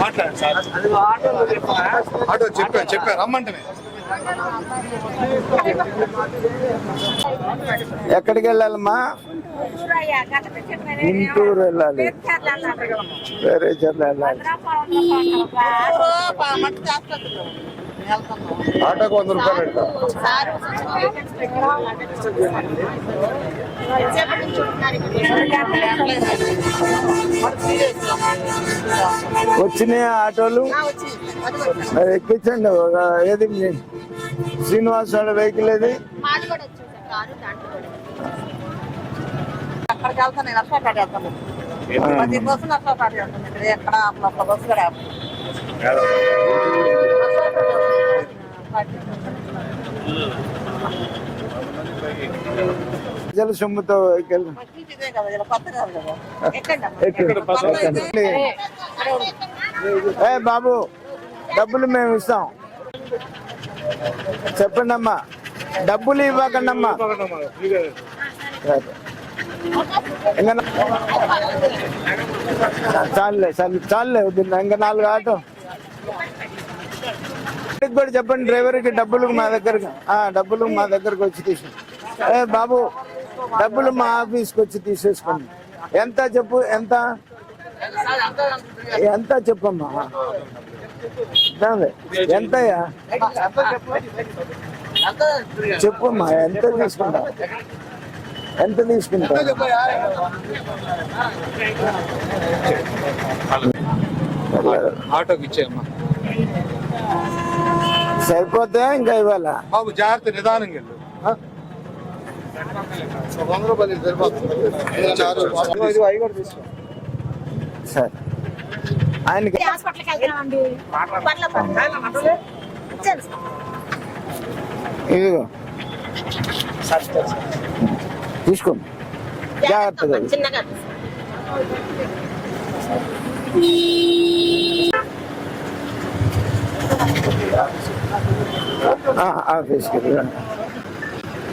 మాట్లాడండి sir. Auto చెప్పాను చెప్పాను రమ్మంటే ఎక్కడికి వెళ్ళాలమ్మా? గుంటూరు వెళ్ళాలి. వేరే చెర్ల వెళ్ళాలి. ఆటోకి వంద రూపాయలు పెడతా. వచ్చినాయి ఆటోలు? ఎక్కించండి ఏది? శ్రీనివాస్ వాడి వెహికల్ ఏది. జల సొమ్ముతో బాబు డబ్బులు మేము ఇస్తాం. చెప్పండి అమ్మా డబ్బులు ఇవ్వకండి అమ్మా ఇంకా చాలులే చాలు చాలులే వద్దు ఇంకా నాలుగు ఆటో. కూడా చెప్పండి డ్రైవర్కి డబ్బులు మా దగ్గరకు ఆ, డబ్బులు మా దగ్గరకు వచ్చి తీసు. ఏ బాబు డబ్బులు మా ఆఫీస్కి వచ్చి తీసేసుకోండి. ఎంత చెప్పు ఎంత? ఎంత చెప్పమ్మా? ఎంతయ్యా? చెప్పమ్మా ఎంత తీసుకుంటా? ఎంత తీసుకుంటా? ఆటోకి ఇచ్చేయమ్మా. సరిపోతే ఇంకా ఇవ్వాలా బాబు జాగ్రత్త నిదానంగా వెళ్ళు. వంద రూపాయలు సరిపోతుంది. సరే. ఆయనకి హాస్పిటల్కి వెళ్తామండి. ఇదిగో. తీసుకోండి జాగ్రత్తగా వెళ్ళండి.